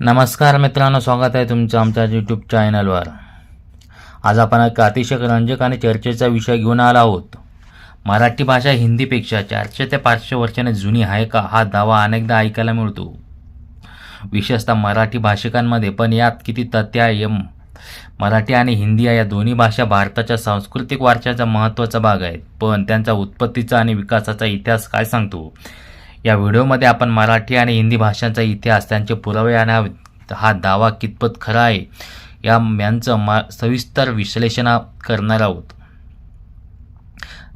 नमस्कार मित्रांनो स्वागत आहे तुमचं आमच्या यूट्यूब चॅनलवर आज आपण एक अतिशय रंजक आणि चर्चेचा विषय घेऊन आला आहोत. मराठी भाषा हिंदीपेक्षा चारशे ते पाचशे वर्षाने जुनी आहे का हा दावा अनेकदा ऐकायला मिळतो. विशेषतः मराठी भाषिकांमध्ये पण यात किती तथ्य आहे एम मराठी आणि हिंदी या दोन्ही भाषा भारताच्या सांस्कृतिक वारशाचा महत्त्वाचा भाग आहेत. पण त्यांचा उत्पत्तीचा आणि विकासाचा इतिहास काय सांगतो? या व्हिडिओमध्ये आपण मराठी आणि हिंदी भाषांचा इतिहास त्यांचे पुरावे आणि हा- दावा कितपत खरा आहे या यांचं मा सविस्तर विश्लेषण करणार आहोत.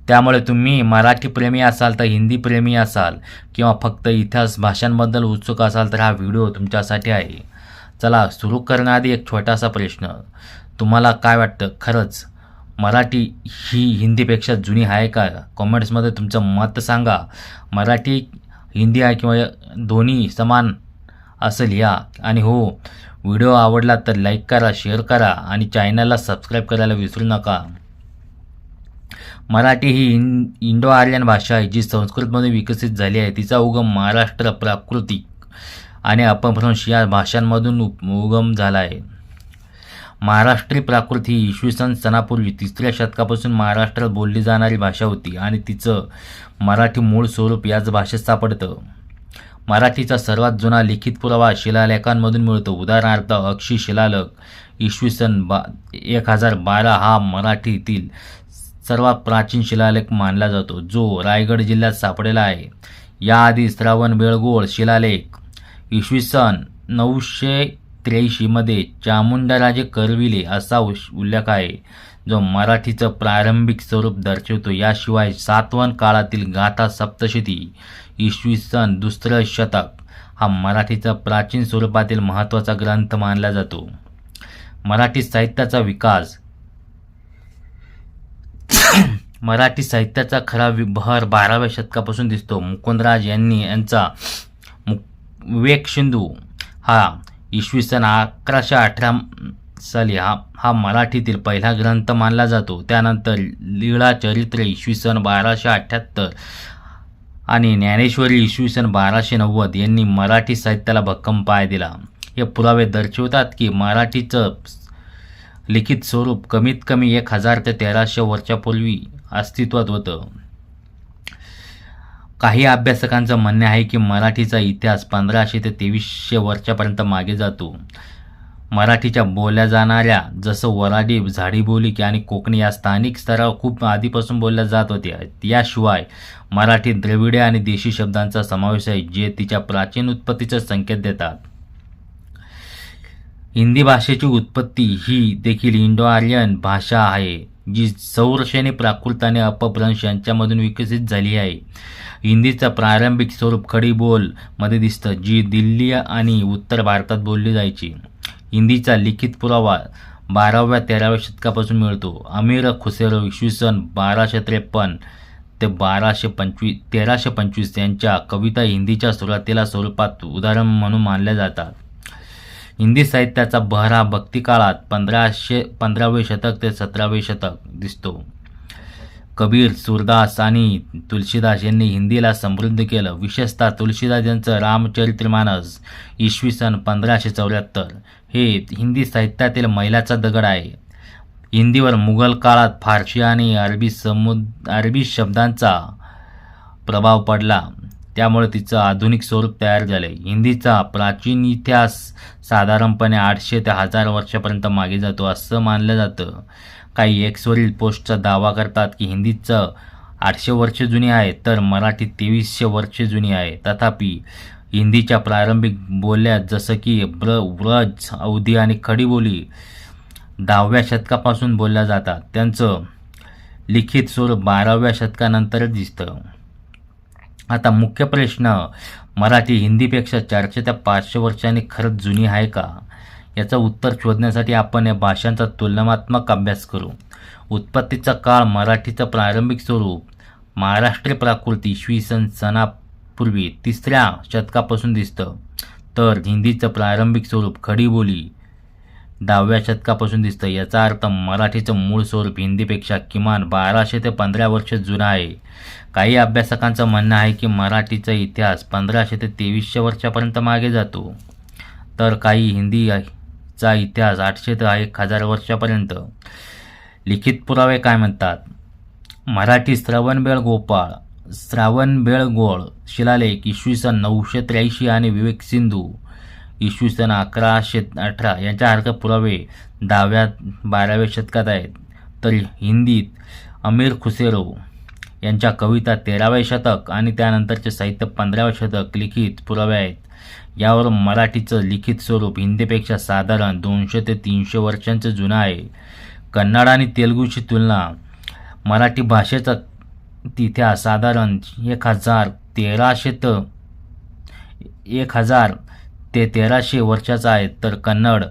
त्यामुळे तुम्ही मराठी प्रेमी असाल तर हिंदी प्रेमी असाल किंवा फक्त इतिहास भाषांबद्दल उत्सुक असाल तर हा व्हिडिओ तुमच्यासाठी आहे. चला सुरू करण्याआधी एक छोटासा प्रश्न. तुम्हाला काय वाटतं? खरंच मराठी ही हिंदीपेक्षा जुनी आहे का? कॉमेंट्समध्ये तुमचं मत सांगा. मराठी हिंदी आहे किंवा दोन्ही समान असेल या आणि हो व्हिडिओ आवडला तर लाईक करा शेअर करा आणि चॅनलला सबस्क्राईब करायला विसरू नका. मराठी ही इन इंडो आर्यन भाषा आहे जी संस्कृतमध्ये विकसित झाली आहे. तिचा उगम महाराष्ट्र प्राकृतिक आणि अपभ्रंश या भाषांमधून उप- उगम झाला आहे. महाराष्ट्री प्राकृत ही इसवी सन सणापूर्वी तिसऱ्या शतकापासून महाराष्ट्रात बोलली जाणारी भाषा होती आणि तिचं मराठी मूळ स्वरूप याच भाषेत सापडतं. मराठीचा सर्वात जुना लिखित पुरावा शिलालेखांमधून मिळतो. उदाहरणार्थ अक्षी शिलालेख इसवी सन बा एक हजार बारा हा मराठीतील सर्वात प्राचीन शिलालेख मानला जातो जो रायगड जिल्ह्यात सापडलेला आहे. याआधी श्रावण बेळगोळ शिलालेख इसवी सन नऊशे त्र्याऐंशीमध्ये चामुंडराजे करविले असा उल्लेख आहे. जो मराठीचं प्रारंभिक स्वरूप दर्शवतो. याशिवाय सातवन काळातील गाथा सप्तशती इसवी सन दुसरं शतक हा मराठीचा प्राचीन स्वरूपातील महत्त्वाचा ग्रंथ मानला जातो. मराठी साहित्याचा विकास मराठी साहित्याचा खरा विभर बाराव्या शतकापासून दिसतो. मुकुंदराज यांनी यांचा मु वेकशिंदू हा इसवी सन अकराशे अठरा साली हा हा मराठीतील पहिला ग्रंथ मानला जातो. त्यानंतर लीळा चरित्र इसवी सन बाराशे अठ्ठ्याहत्तर आणि ज्ञानेश्वरी इसवी सन बाराशे नव्वद यांनी मराठी साहित्याला भक्कम पाय दिला. हे पुरावे दर्शवतात की मराठीचं लिखित स्वरूप कमीत कमी एक हजार ते तेराशे वर्षापूर्वी अस्तित्वात होतं. काही अभ्यासकांचं म्हणणे आहे की मराठीचा इतिहास पंधराशे ते तेवीसशे वर्षापर्यंत मागे जातो. मराठीच्या बोलल्या जाणाऱ्या जसं वराडी झाडीबोली आणि कोकणी या स्थानिक स्तरावर खूप आधीपासून बोलल्या जात होत्या याशिवाय मराठी द्रविडे आणि देशी शब्दांचा समावेश आहे जे तिच्या प्राचीन उत्पत्तीचा संकेत देतात. हिंदी भाषेची उत्पत्ती ही देखील इंडो आर्यन भाषा आहे. जी सौरशेने प्राकृत आणि अपभ्रंश यांच्यामधून विकसित झाली आहे. हिंदीचं प्रारंभिक स्वरूप खडी बोलमध्ये दिसतं जी दिल्ली आणि उत्तर भारतात बोलली जायची. हिंदीचा लिखित पुरावा बाराव्या तेराव्या शतकापासून मिळतो. अमीर खुसेरो इसवी सन बाराशे त्रेपन्न ते बाराशे पंचवीस तेराशे पंचवीस यांच्या कविता हिंदीच्या सुरुवातीला स्वरूपात उदाहरण म्हणून मानल्या जातात. हिंदी साहित्याचा बहरा भक्तिकाळात पंधराशे पंधरावे शतक ते सतरावे शतक दिसतो. कबीर सूरदास आणि तुलसीदास यांनी हिंदीला समृद्ध केलं. विशेषतः तुलसीदास यांचं रामचरित्रमानस इसवी सन पंधराशे चौऱ्याहत्तर. हे हिंदी साहित्यातील मैलाचा दगड आहे. हिंदीवर मुघल काळात फारसी आणि अरबी समुद अरबी शब्दांचा प्रभाव पडला. त्यामुळे तिचं आधुनिक स्वरूप तयार झाले. हिंदीचा प्राचीन इतिहास साधारणपणे आठशे ते हजार वर्षापर्यंत मागे जातो असं मानलं जातं. काही एक्सवरील पोस्टचा दावा करतात की हिंदीचं आठशे वर्षे जुनी आहे तर मराठी तेवीसशे वर्षे जुनी आहे. तथापि हिंदीच्या प्रारंभिक बोल्यात जसं की ब्र व्रज अवधी आणि खडी बोली दहाव्या शतकापासून बोलल्या जातात. त्यांचं लिखित स्वरूप बाराव्या शतकानंतरच दिसतं. आता मुख्य प्रश्न मराठी हिंदीपेक्षा चारशे ते पाचशे वर्षांनी खरंच जुनी आहे का? याचं उत्तर शोधण्यासाठी आपण या भाषांचा तुलनात्मक अभ्यास करू. उत्पत्तीचा काळ मराठीचं प्रारंभिक स्वरूप महाराष्ट्रीय प्राकृती इसवी सन सणापूर्वी तिसऱ्या शतकापासून दिसतं. तर हिंदीचं प्रारंभिक स्वरूप खडी बोली दहाव्या शतकापासून दिसतं याचा अर्थ मराठीचं मूळ स्वरूप हिंदीपेक्षा किमान बाराशे ते पंधरा वर्ष जुनं आहे. काही अभ्यासकांचं म्हणणं आहे की मराठीचा इतिहास पंधराशे ते तेवीसशे वर्षापर्यंत मागे जातो. तर काही हिंदीचा इतिहास आठशे ते एक हजार वर्षापर्यंत. लिखित पुरावे काय म्हणतात? मराठी श्रवणबेळ गोपाळ श्रावणबेळगोळ शिलालेख इसवी सन नऊशे त्र्याऐंशी आणि विवेक सिंधू. इसवी सन अकराशे अठरा यांच्यासारखे पुरावे दहाव्या बाराव्या शतकात आहेत. तर हिंदीत अमीर खुसेरो यांच्या कविता तेराव्या शतक आणि त्यानंतरचे साहित्य पंधराव्या शतक लिखित पुरावे आहेत. यावरून मराठीचं लिखित स्वरूप हिंदीपेक्षा साधारण दोनशे ते तीनशे वर्षांचं जुनं आहे. कन्नड आणि तेलुगूची तुलना मराठी भाषेचा तिथ्या साधारण एक हजार तेराशे तर एक हजार ते तेराशे वर्षाचा आहे तर कन्नड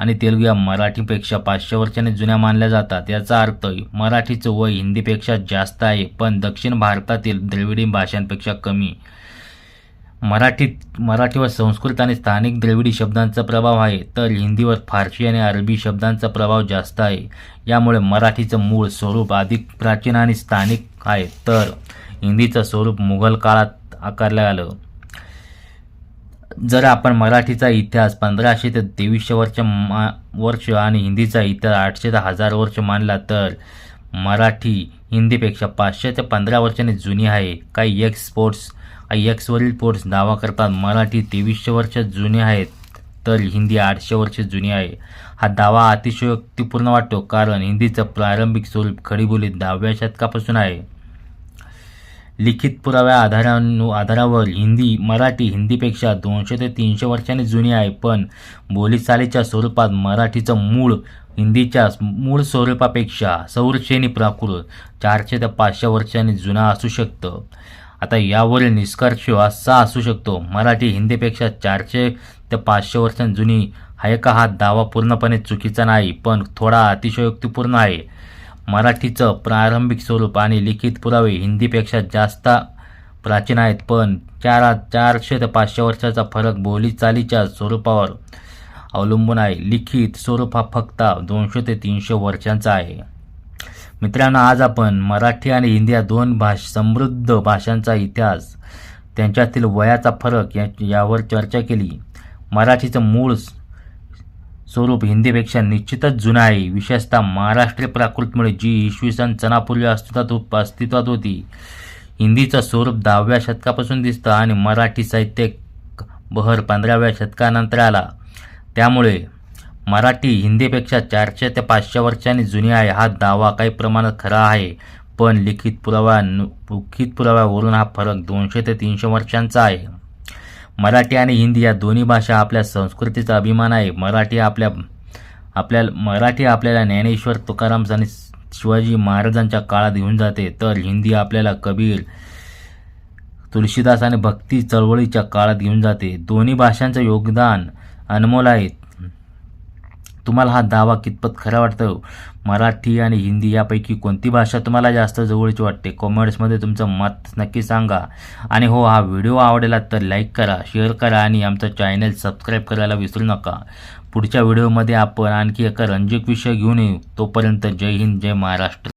आणि तेलुगू या मराठीपेक्षा पाचशे वर्षाने जुन्या मानल्या जातात. याचा अर्थ मराठीचं वय हिंदीपेक्षा जास्त आहे पण दक्षिण भारतातील द्रविडी भाषांपेक्षा कमी. मराठीत मराठीवर संस्कृत आणि स्थानिक द्रविडी शब्दांचा प्रभाव आहे तर हिंदीवर फारसी आणि अरबी शब्दांचा प्रभाव जास्त आहे. यामुळे मराठीचं मूळ स्वरूप अधिक प्राचीन आणि स्थानिक आहे तर हिंदीचं स्वरूप मुघल काळात आकारलं आलं. जर आपण मराठीचा इतिहास पंधराशे ते तेवीसशे वर्ष मा वर्ष आणि हिंदीचा इतिहास आठशे ते हजार वर्ष मानला तर मराठी हिंदीपेक्षा पाचशे ते पंधरा वर्षांनी जुनी आहे. काही एक्स स्पोर्ट्स एक्सवरील पोर्ट्स दावा करतात मराठी तेवीसशे वर्ष जुनी आहेत तर हिंदी आठशे वर्ष जुनी आहे. हा दावा अतिशयोक्तीपूर्ण वाटतो कारण हिंदीचं प्रारंभिक स्वरूप खडीबोली दहाव्या शतकापासून आहे. लिखित पुराव्या आधारानु आधारावर हिंदी मराठी हिंदीपेक्षा दोनशे ते तीनशे वर्षांनी जुनी आहे पण बोलीचालीच्या स्वरूपात मराठीचं मूळ हिंदीच्या मूळ स्वरूपापेक्षा संरक्षणी प्राकृत चारशे ते पाचशे वर्षांनी जुना असू शकतं. आता यावरील निष्कर्ष असा असू शकतो मराठी हिंदीपेक्षा चारशे ते पाचशे वर्षांनी जुनी आहे का हा दावा पूर्णपणे चुकीचा नाही पण थोडा अतिशयोक्तीपूर्ण आहे. मराठीचं प्रारंभिक स्वरूप आणि लिखित पुरावे हिंदीपेक्षा जास्त प्राचीन आहेत पण चार चारशे ते पाचशे वर्षाचा फरक बोलीचालीच्या स्वरूपावर अवलंबून आहे. लिखित स्वरूप हा फक्त दोनशे ते तीनशे वर्षांचा आहे. मित्रांनो आज आपण मराठी आणि हिंदी या दोन भाष समृद्ध भाषांचा इतिहास त्यांच्यातील वयाचा फरक या यावर चर्चा केली. मराठीचं मूळ स्वरूप हिंदीपेक्षा निश्चितच जुना आहे. विशेषतः महाराष्ट्रीय प्राकृतमुळे जी इसवी सन सणापूर्वी अस्तित्वात हो- अस्तित्वात होती. हिंदीचं स्वरूप दहाव्या शतकापासून दिसतं आणि मराठी साहित्य बहर पंधराव्या शतकानंतर आला. त्यामुळे मराठी हिंदीपेक्षा चारशे ते पाचशे वर्षांनी जुनी आहे. हा दावा काही प्रमाणात खरा आहे पण लिखित पुरावा लिखित पुराव्यावरून हा फरक दोनशे ते तीनशे वर्षांचा आहे. मराठी आणि हिंदी या दोन्ही भाषा आपल्या संस्कृतीचा अभिमान आहे. मराठी आपल्या आपल्या मराठी आपल्याला ज्ञानेश्वर तुकाराम आणि शिवाजी महाराजांच्या काळात घेऊन जाते. तर हिंदी आपल्याला कबीर तुलसीदास आणि भक्ती चळवळीच्या काळात घेऊन जाते. दोन्ही भाषांचं योगदान अनमोल आहे. तुम्हाला हा दावा कितपत खरा वाटतं? मराठी आणि हिंदी यापैकी कोणती भाषा तुम्हाला जास्त जवळची वाटते? कॉमेंट्समध्ये तुमचं मत नक्की सांगा. आणि हो हा व्हिडिओ आवडला तर लाईक करा शेअर करा आणि आमचं चॅनल सबस्क्राईब करायला विसरू नका. पुढच्या व्हिडिओमध्ये आपण आणखी एका रंजक विषय घेऊन येऊ. तोपर्यंत जय हिंद जय महाराष्ट्र.